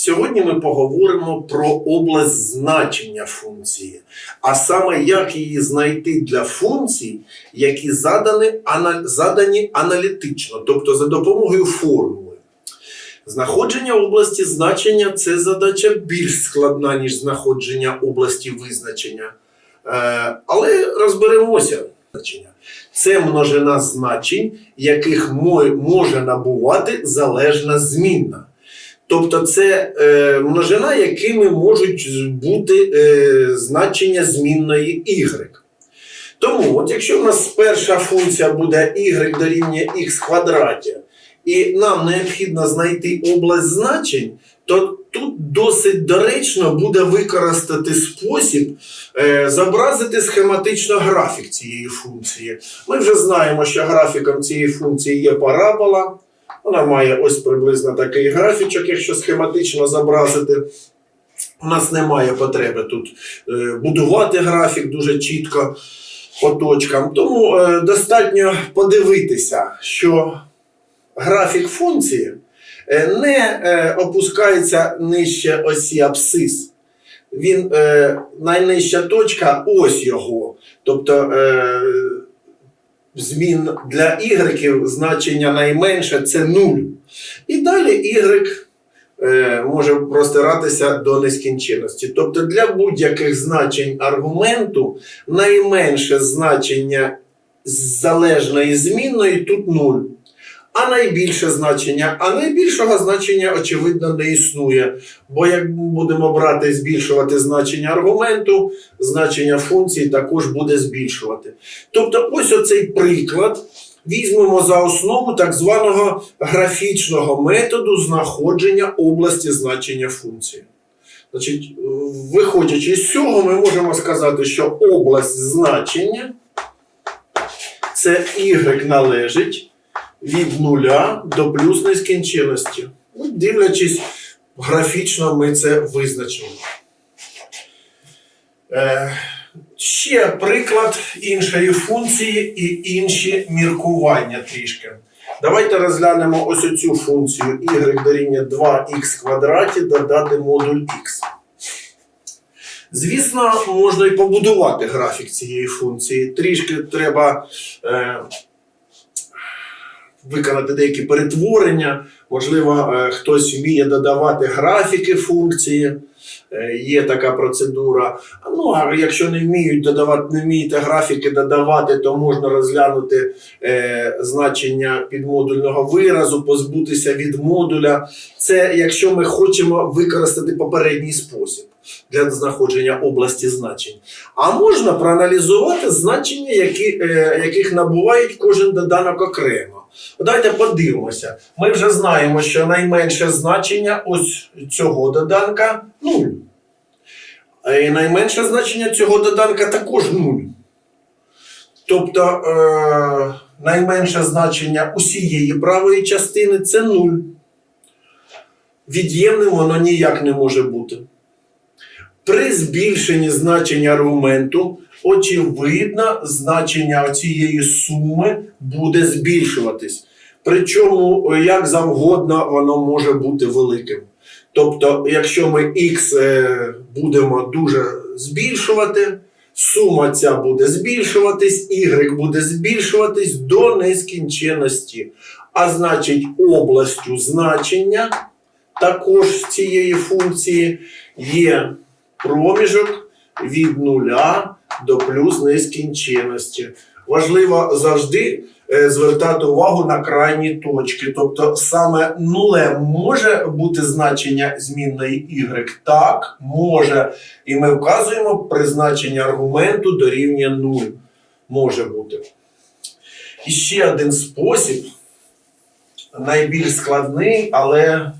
Сьогодні ми поговоримо про область значення функції, а саме як її знайти для функцій, які задані, задані аналітично, тобто за допомогою формули. Знаходження області значення це задача більш складна, ніж знаходження області визначення. Е, але розберемося. Значення. Це множина значень, яких може набувати залежна змінна. Тобто це е, множина, якими можуть бути е, значення змінної y. Тому, от якщо в нас перша функція буде y дорівнює x квадраті, і нам необхідно знайти область значень, то тут досить доречно буде використати спосіб е, зобразити схематично графік цієї функції. Ми вже знаємо, що графіком цієї функції є парабола. Вона має ось приблизно такий графічок, якщо схематично зобразити. У нас немає потреби тут е, будувати графік дуже чітко по точкам. Тому е, достатньо подивитися, що графік функції е, не опускається нижче осі абсцис. Він найнижча точка ось його. Тобто змін для y значення найменше це 0. І далі y е, може простиратися до нескінченності. Тобто для будь-яких значень аргументу найменше значення залежної змінної тут 0. А найбільше значення, а найбільшого значення, очевидно, не існує. Бо як будемо брати збільшувати значення аргументу, значення функції також буде збільшувати. Тобто, ось оцей приклад візьмемо за основу так званого графічного методу знаходження області значення функції. Значить, виходячи з цього, ми можемо сказати, що область значення це y належить від нуля до плюс нескінченності. Дивлячись, графічно ми це визначимо. Е, ще приклад іншої функції і інші міркування трішки. Давайте розглянемо ось оцю функцію y дорівнює 2х квадраті додати модуль x. Звісно, можна і побудувати графік цієї функції. Трішки треба е, виконати деякі перетворення. Можливо, е, хтось вміє додавати графіки функції. Е, Є така процедура. Ну, а якщо не вміють додавати, не вмієте графіки додавати, то можна розглянути е, значення підмодульного виразу, позбутися від модуля. Це якщо ми хочемо використати попередній спосіб для знаходження області значень. А можна проаналізувати значення, які, е, яких набувають кожен доданок окремо. Давайте подивимося. Ми вже знаємо, що найменше значення ось цього доданка 0. І найменше значення цього доданка також 0. Тобто е, найменше значення усієї правої частини це 0. Від'ємним воно ніяк не може бути. При збільшенні значення аргументу, очевидно, значення цієї суми буде збільшуватись. Причому, як завгодно, воно може бути великим. Тобто, якщо ми x е, будемо дуже збільшувати, сума ця буде збільшуватись, y буде збільшуватись до нескінченності. А значить, областю значення також цієї функції є проміжок від нуля до плюс нескінченності. Важливо завжди е, звертати увагу на крайні точки. Тобто саме нулем може бути значення змінної y. Так, може. І ми вказуємо призначення аргументу дорівнює 0. Може бути. І ще один спосіб, найбільш складний, але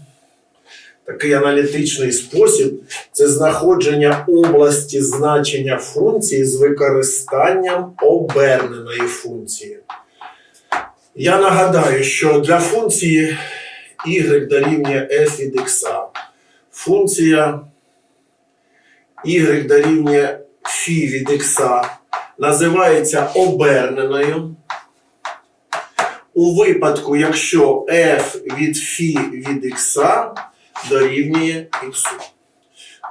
такий аналітичний спосіб це знаходження області значення функції з використанням оберненої функції. Я нагадаю, що для функції y дорівнює f від x, функція y дорівнює φ від x називається оберненою. У випадку, якщо f від φ від x дорівнює х.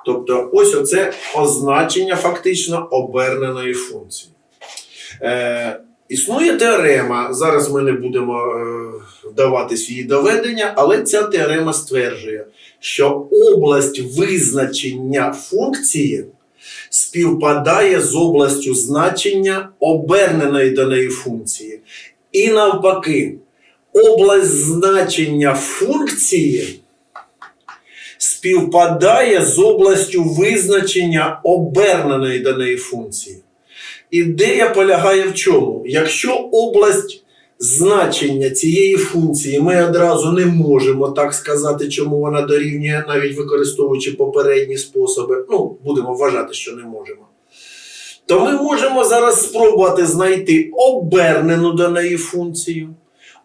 Тобто, ось оце означення фактично оберненої функції. Е, існує теорема. Зараз ми не будемо е, вдаватись в її доведення, але ця теорема стверджує, що область визначення функції співпадає з областю значення оберненої до неї функції. І навпаки, область значення функції співпадає з областю визначення оберненої до неї функції. Ідея полягає в чому? Якщо область значення цієї функції ми одразу не можемо так сказати, чому вона дорівнює, навіть використовуючи попередні способи, ну, будемо вважати, що не можемо. То ми можемо зараз спробувати знайти обернену до неї функцію.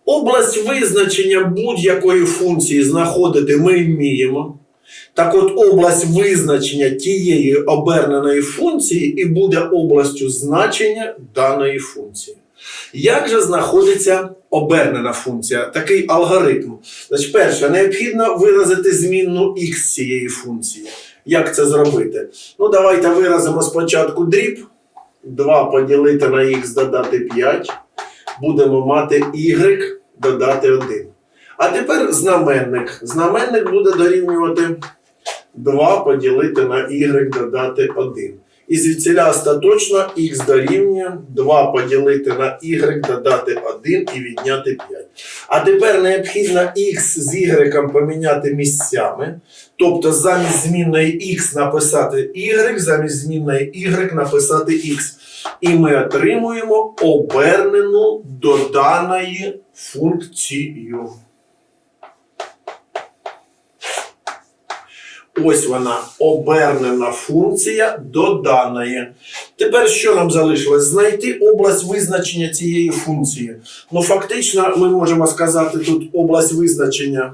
Область визначення будь-якої функції знаходити ми вміємо. Так от область визначення тієї оберненої функції і буде областю значення даної функції. Як же знаходиться обернена функція? Такий алгоритм. Значить, перше, необхідно виразити змінну х цієї функції. Як це зробити? Ну, давайте виразимо спочатку дріб. 2 поділити на х додати 5. Будемо мати y додати 1. А тепер знаменник. Знаменник буде дорівнювати 2 поділити на y додати 1. І звідсіля остаточно х дорівнює 2 поділити на y додати 1 і відняти 5. А тепер необхідно x з y поміняти місцями. Тобто замість змінної x написати y, замість змінної y написати x. І ми отримуємо обернену до даної функцію. Ось вона обернена функція до даної. Тепер що нам залишилось? Знайти область визначення цієї функції. Ну, фактично, ми можемо сказати тут область визначення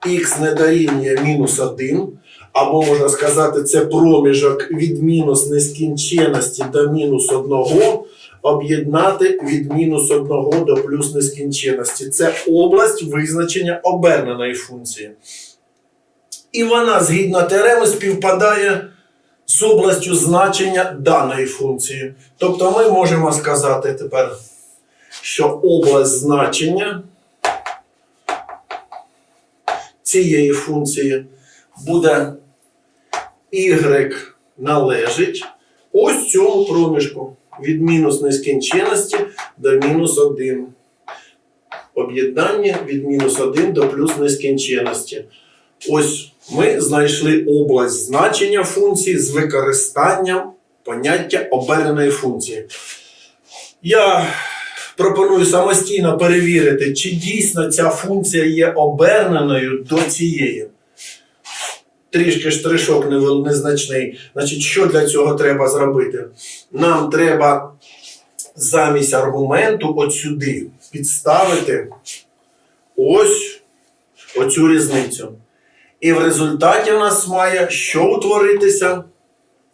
х не дорівнює мінус 1. Або можна сказати, це проміжок від мінус нескінченності до мінус 1 об'єднати від мінус 1 до плюс нескінченності. Це область визначення оберненої функції. І вона, згідно теореми, співпадає з областю значення даної функції. Тобто ми можемо сказати тепер, що область значення цієї функції буде y належить ось цьому проміжку від мінус нескінченності до мінус 1. Об'єднання від мінус 1 до плюс нескінченності. Ось ми знайшли область значення функції з використанням поняття оберненої функції. Я пропоную самостійно перевірити, чи дійсно ця функція є оберненою до цієї. Трішки штришок незначний. Значить, що для цього треба зробити? Нам треба замість аргументу от сюди підставити ось оцю різницю. І в результаті в нас має що утворитися?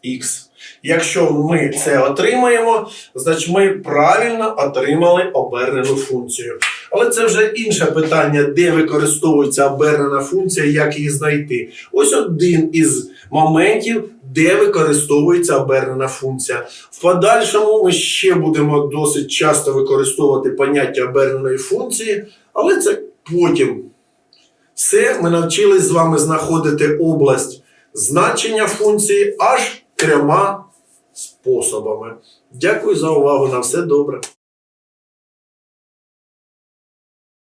Х. Якщо ми це отримаємо, значить ми правильно отримали обернену функцію. Але це вже інше питання, де використовується обернена функція, як її знайти. Ось один із моментів, де використовується обернена функція. В подальшому ми ще будемо досить часто використовувати поняття оберненої функції, але це потім. Все, ми навчились з вами знаходити область значення функції аж трьома способами. Дякую за увагу. На все добре.